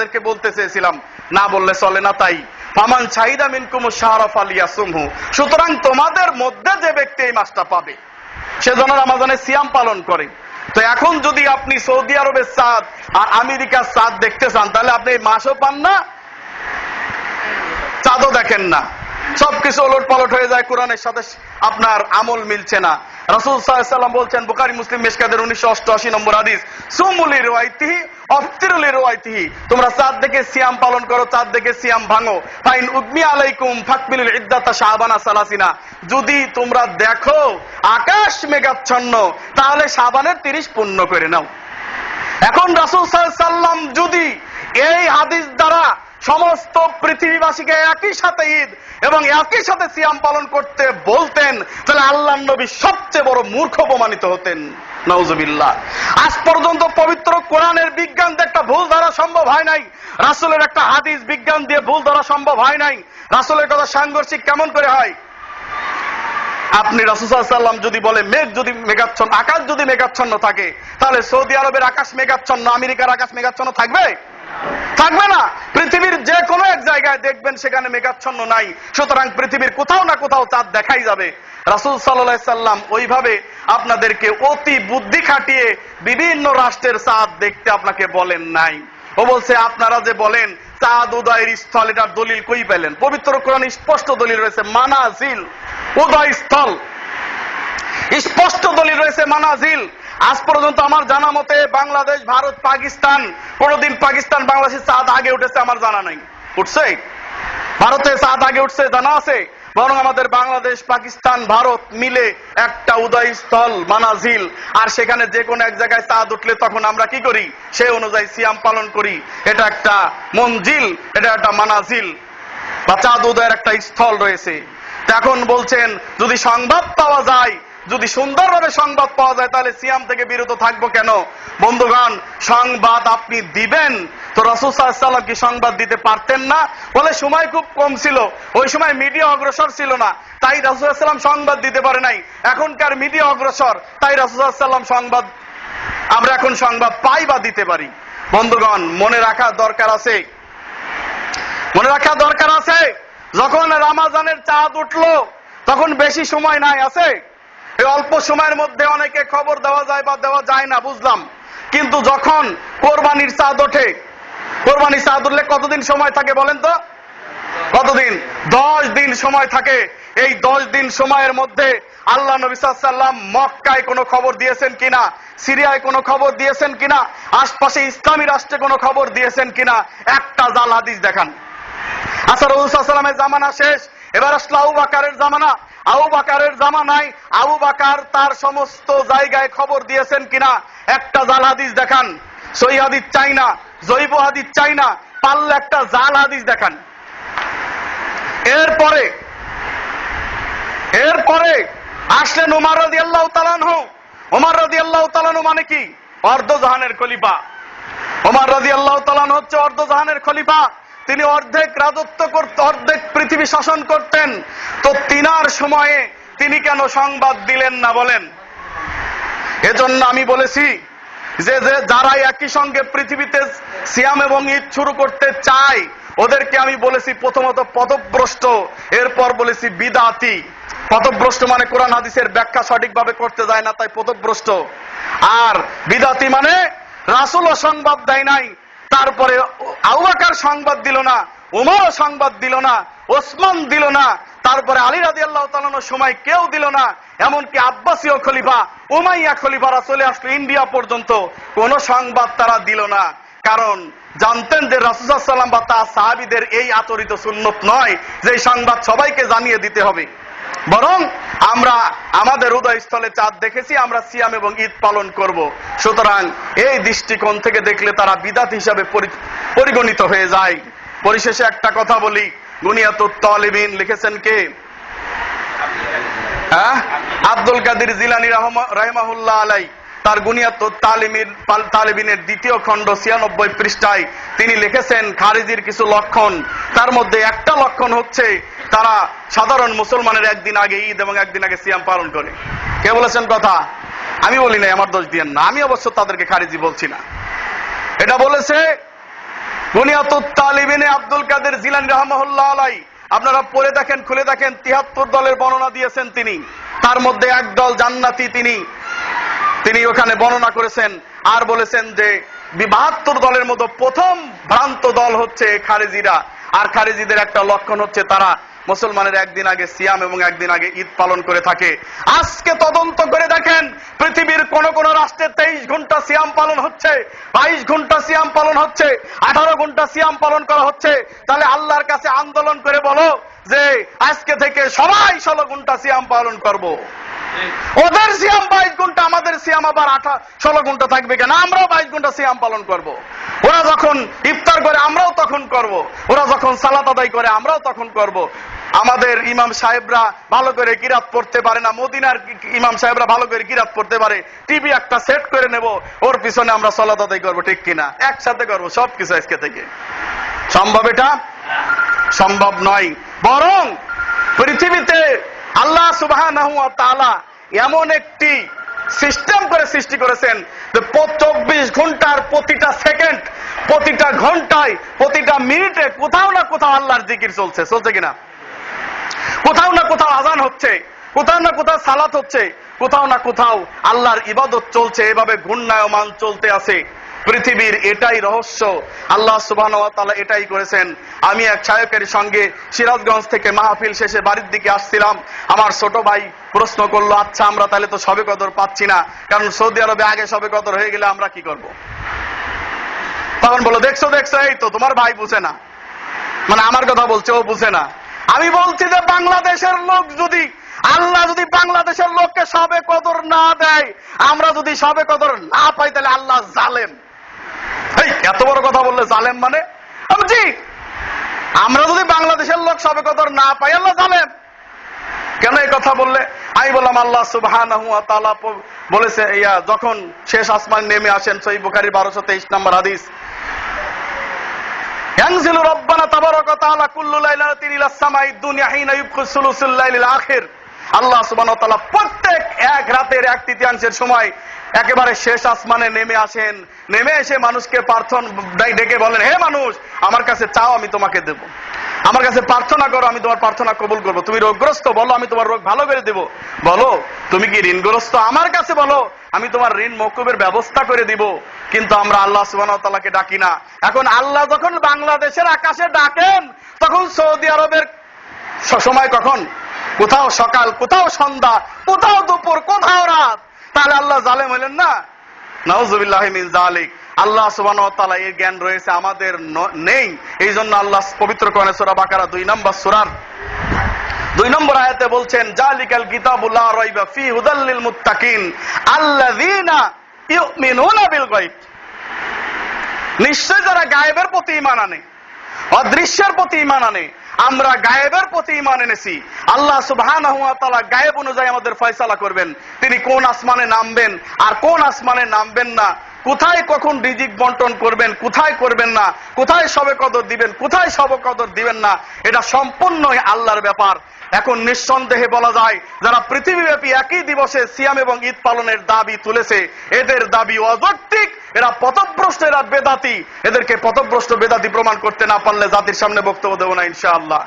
আপনাদেরকে বলতে চেয়েছিলাম, না বললে চলে না তাই। ফামান চাহিদা মিনকুম শাহরফ আলিয়া সুমহু সুতরাং তোমাদের মধ্যে যে ব্যক্তি এই মাসটা পাবে, সে যেন রামাজানে সিয়াম পালন করে। তো এখন যদি আপনি সৌদি আরবের চাঁদ আর আমেরিকার চাঁদ দেখতে চান, তাহলে আপনি এই মাসও পান না, চাঁদও দেখেন না। সবকিছু ওলট পালট হয়ে যায় কোরআনের সাথে। আপনার আমল মিলছে না। রাসুল সাল্লাম বলছেন বুকারি মুসলিম মেশকাদের উনিশশো অষ্টআশি নম্বর হাদিস, সুমুলি রোয়াইতিহি অফতিরুলি রোয়াইতিহি তোমরা চাঁদ দেখে সিয়াম পালন করো, চাঁদ দেখে সিয়াম ভাঙো। ফাইন উদ্মি আলাইকুম ইদ্দাতা শাহবানা সালাসিনা। যদি তোমরা দেখো আকাশ মেঘাচ্ছন্ন, তাহলে শাবানের তিরিশ পূর্ণ করে নাও। এখন রাসুল সাল্লাম যদি এই হাদিস দ্বারা সমস্ত পৃথিবীবাসীকে একই সাথে ঈদ এবং একই সাথে সিয়াম পালন করতে বলতেন, তাহলে আল্লাহ নবী সবচেয়ে বড় মূর্খ প্রমাণিত হতেন। নওজবিল্লাহ আজ পর্যন্ত পবিত্র কোরআনের বিজ্ঞান একটা ভুল ধরা সম্ভব হয় নাই। রাসুলের একটা হাদিস বিজ্ঞান দিয়ে ভুল ধরা সম্ভব হয় নাই। রাসুলের কথা সাংঘর্ষিক কেমন করে হয়? আপনি রাসুসাল্লাম যদি বলে, মেঘ যদি মেঘাচ্ছন্ন, আকাশ যদি মেঘাচ্ছন্ন থাকে, তাহলে সৌদি আরবের আকাশ মেঘাচ্ছন্ন, আমেরিকার আকাশ মেঘাচ্ছন্ন থাকবে? থাকবে না। পৃথিবীর যে কোনো এক জায়গায় দেখবেন সেখানে মেঘাচ্ছন্ন নাই। সুতরাং পৃথিবীর কোথাও না কোথাও চাঁদ দেখাই যাবে। রাসুল সাল্লাহ সাল্লাম ওইভাবে আপনাদেরকে অতি বুদ্ধি খাটিয়ে বিভিন্ন রাষ্ট্রের চাঁদ দেখতে আপনাকে বলেন নাই। ও বলছে, আপনারা যে বলেন, চাঁদ উদয়ের স্থল, এটার দলিল কই পেলেন? পবিত্র কোরআন স্পষ্ট দলিল রয়েছে, মানাজিল উদয় স্থল স্পষ্ট দলিল রয়েছে, মানাজিল। আজ পর্যন্ত আমার জানা মতে বাংলাদেশ, ভারত, পাকিস্তান, কোনদিন পাকিস্তান বাংলাদেশের চাঁদ আগে উঠেছে আমার জানা নাই। উঠছে? ভারতে চাঁদ আগে উঠছে, জানা আছে? বরং আমাদের বাংলাদেশ, পাকিস্তান, ভারত মিলে একটা উদয় স্থল মানাজিল আর সেখানে যে কোনো এক জায়গায় চাঁদ উঠলে তখন আমরা কি করি? সেই অনুযায়ী সিয়াম পালন করি। এটা একটা মঞ্জিল, এটা একটা মানাজিল বা চাঁদ উদয়ের একটা স্থল রয়েছে। এখন বলছেন, যদি সংবাদ পাওয়া যায় যদি সুন্দরভাবে সংবাদ পাওয়া যায়, তাহলে সিয়াম থেকে বিরত থাকব কেন? বন্ধুগণ, সংবাদ আপনি দিবেন। তো রসুল সাল্লাম কি সংবাদ দিতে পারতেন না? বলে সময় খুব কম ছিল। ওই সময় মিডিয়া অগ্রসর ছিল না। তাই রাসুলাম সংবাদ দিতে পারে নাই। এখনকার মিডিয়া অগ্রসর, তাই রাসুলাম সংবাদ, আমরা এখন সংবাদ পাই বা দিতে পারি। বন্ধুগণ, মনে রাখা দরকার আছে। মনে রাখা দরকার আছে। যখন রামাজানের চাঁদ উঠল, তখন বেশি সময় নাই, আছে? অল্প সময়ের মধ্যে অনেকে খবর দেওয়া যায় বা দেওয়া যায় না, বুঝলাম। কিন্তু যখন কোরবানির চাঁদ ওঠে, কোরবানির চাঁদ উঠলে কতদিন সময় থাকে বলেন তো? কতদিন? দশ দিন সময় থাকে। এই দশ দিন সময়ের মধ্যে আল্লাহ নবী সাল্লাম মক্কায় কোনো খবর দিয়েছেন কিনা, সিরিয়ায় কোনো খবর দিয়েছেন কিনা, আশপাশে ইসলামী রাষ্ট্রে কোনো খবর দিয়েছেন কিনা, একটা জাল হাদিস দেখান। আচ্ছা রসুলামের জামানা শেষ। এবার আসলো আবু বাকারের জামানা। আবু বাকারের জামানায় আবু বাকার তার সমস্ত জায়গায় খবর দিয়েছেন কিনা? একটা জাল হাদিস দেখান। সই হাদিস চাই না, জৈব হাদিস চাই না, পারলে একটা জাল হাদিস দেখান। এরপরে এরপরে আসলেন উমার রাজি আল্লাহ তালানহ উমার রাজি আল্লাহ তালানহ মানে কি? অর্ধ জাহানের খলিফা। উমার রাজি আল্লাহ তালান হচ্ছে অর্ধ জাহানের খলিফা। তিনি অর্ধেক রাজত্ব করতে, অর্ধেক পৃথিবী শাসন করতেন। তো তিনার সময়ে তিনি কেন সংবাদ দিলেন না বলেন? এজন্য আমি বলেছি যে যে যারা একই সঙ্গে পৃথিবীতে সিয়াম এবং ঈদ শুরু করতে চায়, ওদেরকে আমি বলেছি প্রথমত পদভ্রষ্ট, এরপর বলেছি বিদাতি। পদভ্রষ্ট মানে কোরআন হাদিসের ব্যাখ্যা সঠিকভাবে করতে যায় না, তাই পদভ্রষ্ট। আর বিদাতি মানে রাসুলও সংবাদ দেয় নাই তারপরে আউবাকার সংবাদ দিল না উমারও সংবাদ দিল না, ওসমান দিল না, তারপরে আলী রাজি আল্লাহ তালানোর সময় কেউ দিল না, এমনকি আব্বাসীয় খলিফা, উমাইয়া খলিফারা চলে আসলো ইন্ডিয়া পর্যন্ত। কোন সংবাদ তারা দিল না, কারণ জানতেন যে রাসুসাল্লাম বা তার সাহাবিদের এই আচরিত সুন্নত নয় যে সংবাদ সবাইকে জানিয়ে দিতে হবে। বরং আমরা আমাদের উদয়স্থলে চাঁদ দেখেছি, আমরা সিয়াম এবং ঈদ পালন করব। সুতরাং এই দৃষ্টিকোণ থেকে দেখলে তারা বিদাত হিসাবে পরিগণিত হয়ে যায়। পরিশেষে একটা কথা বলি। গুনিয়াতুত তালিবিন লিখেছেন কে? হ্যাঁ? আব্দুল কাদির জিলানি রহমা- রাহিমাহুল্লাহ আলাই। তার গুনিয়াত তালিমির তালিবিনের দ্বিতীয় খণ্ড ছিয়ানব্বই পৃষ্ঠায় তিনি লিখেছেন খারিজির কিছু লক্ষণ। তার মধ্যে একটা লক্ষণ হচ্ছে তারা সাধারণ মুসলমানের একদিন আগে ঈদ এবং একদিন আগে সিয়াম পালন করে। কে বলেছেন কথা? আমি বলি নাই, আমার দোষ দিয়েন না। আমি অবশ্য তাদেরকে খারিজি বলছি না। এটা বলেছে বুনিয়াতুত তালিবিনে আব্দুল কাদের জিলানি রহমহুল্লাহ আলাই। আপনারা পড়ে দেখেন, খুলে দেখেন, তিহাত্তর দলের বর্ণনা দিয়েছেন তিনি। তার মধ্যে এক দল জান্নাতি তিনি। তিনি ওখানে বর্ণনা করেছেন আর বলেছেন যে বাহাত্তর দলের মতো প্রথম ভ্রান্ত দল হচ্ছে খারেজিরা। আর খারেজিদের একটা লক্ষণ হচ্ছে তারা মুসলমানের একদিন আগে সিয়াম এবং একদিন আগে ঈদ পালন করে থাকে। আজকে তদন্ত করে দেখেন, পৃথিবীর কোন কোন রাষ্ট্রে তেইশ ঘণ্টা সিয়াম পালন হচ্ছে, বাইশ ঘণ্টা সিয়াম পালন হচ্ছে, আঠারো ঘণ্টা সিয়াম পালন করা হচ্ছে। তাহলে আল্লাহর কাছে আন্দোলন করে বলো যে, আজকে থেকে সবাই ষোলো ঘণ্টা সিয়াম পালন করব। ওদের সিয়াম বাইশ ঘণ্টা, আমাদের সিয়াম আবার আঠা ষোলো ঘণ্টা থাকবে কেন আমরাও বাইশ ঘণ্টা সিয়াম পালন করব। ওরা যখন ইফতার করে, আমরাও তখন করব। ওরা যখন সালাত আদায় করে, আমরাও তখন করব। আমাদের ইমাম সাহেবরা ভালো করে কিরাত পড়তে পারে না, মদিনার ইমাম সাহেবরা ভালো করে কিরাত পড়তে পারে টিভি একটা সেট করে নেব, ওর পিছনে আমরা সালাত আদায় করব, ঠিক কিনা একসাথে করব, সবকিছু আজকে থেকে সম্ভব এটা সম্ভব নয় বরং পৃথিবীতে আল্লাহ সুবাহ এমন একটি সিস্টেম করে সৃষ্টি করেছেন যে চব্বিশ ঘণ্টার প্রতিটা সেকেন্ড, প্রতিটা ঘন্টায়, প্রতিটা মিনিটে কোথাও না কোথাও আল্লাহর জিকির চলছে। চলছে কিনা? কোথাও না কোথাও আজান হচ্ছে, কোথাও না কোথাও সালাত হচ্ছে, কোথাও না কোথাও আল্লাহর ইবাদত চলছে। এভাবে ঘূর্ণায়মান চলতে আছে। পৃথিবীর এটাই রহস্য। আল্লাহ সুবাহ এটাই করেছেন। আমি এক ছায়কের সঙ্গে সিরাজগঞ্জ থেকে মাহফিল শেষে বাড়ির দিকে আসছিলাম। আমার ছোট ভাই প্রশ্ন করল আচ্ছা আমরা তাহলে তো সবে কদর পাচ্ছি না। কারণ সৌদি আরবে আগে সবে কদর হয়ে গেলে আমরা কি করব। তখন বলো দেখছ দেখছ, এই তো তোমার ভাই বুঝে না। মানে আমার কথা বলছে, ও বুঝে না। আমি বলছি যে, বাংলাদেশের লোক যদি, আল্লাহ যদি বাংলাদেশের লোককে সবে কদর না দেয়, আমরা যদি সবে কদর না পাই, তাহলে আল্লাহ জালেম। এত বড় কথা বললে জালেম মানে? জি, আমরা যদি বাংলাদেশের লোক সবে কত না পাই, আল্লাহ জালেম কেন এই কথা বললে? আমি বললাম, আল্লাহ সুবহান বলেছে, ইয়া, যখন শেষ আসমান নেমে আসেন, সই বুখারি বারোশো তেইশ নম্বর আদিস ইয়াংজিলু রব্বানা কুল্লু লাইলাতিন ইলা সামাই দুনিয়া আল্লাহ তাআলা প্রত্যেক এক রাতের এক তৃতীয়াংশের সময় একেবারে শেষ আসমানে নেমে আসেন। নেমে এসে মানুষকে প্রার্থনা ডেকে বলেন, হে মানুষ, আমার কাছে চাও, আমি তোমাকে দেব। আমার কাছে প্রার্থনা করো, আমি তোমার প্রার্থনা কবুল করব। তুমি রোগগ্রস্ত, বলো, আমি তোমার রোগ ভালো করে দেব। বলো, তুমি কি ঋণগ্রস্ত? আমার কাছে বলো, আমি তোমার ঋণ মকুবের ব্যবস্থা করে দিব। কিন্তু আমরা আল্লাহ সুবাহকে ডাকি না। এখন আল্লাহ যখন বাংলাদেশের আকাশে ডাকেন, তখন সৌদি আরবের সময় কখন? কোথাও সকাল, কোথাও সন্ধ্যা, কোথাও দুপুর, কোথাও রাত। তাহলে আল্লাহ জালেম হলেন না? আল্লাহ জ্ঞান রয়েছে আমাদের নেই। এই জন্য আল্লাহ পবিত্র বাকারা দুই নম্বর দুই নম্বর আয়াতে বলছেন, জালিকাল কিতাবুল্লাহ রাইবা ফি হুদাল্লিল মুত্তাকিন আল্লাযীনা ইউমিনুনা বিল গায়ব। নিশ্চয় যারা গায়েবের প্রতি ঈমান আনে, অদৃশ্যের প্রতি ঈমান আনে আমরা গায়েবের প্রতি ইমান এনেছি। আল্লাহ সুবহান গায়েব অনুযায়ী আমাদের ফয়সালা করবেন। তিনি কোন আসমানে নামবেন আর কোন আসমানে নামবেন না। কোথায় কখন রিজিক বন্টন করবেন, কোথায় করবেন না, কোথায় সবে কদর দিবেন, কোথায় সবে কদর দিবেন না, এটা সম্পূর্ণই আল্লাহর ব্যাপার। এখন নিঃসন্দেহে বলা যায়, যারা পৃথিবীব্যাপী একই দিবসে সিয়াম এবং ঈদ পালনের দাবি তুলেছে, এদের দাবি অযৌক্তিক, এরা পথভ্রষ্ট, এরা বেদাতি। এদেরকে পথভ্রষ্ট বেদাতি প্রমাণ করতে না পারলে জাতির সামনে বক্তব্য দেবো না, ইনশাআল্লাহ।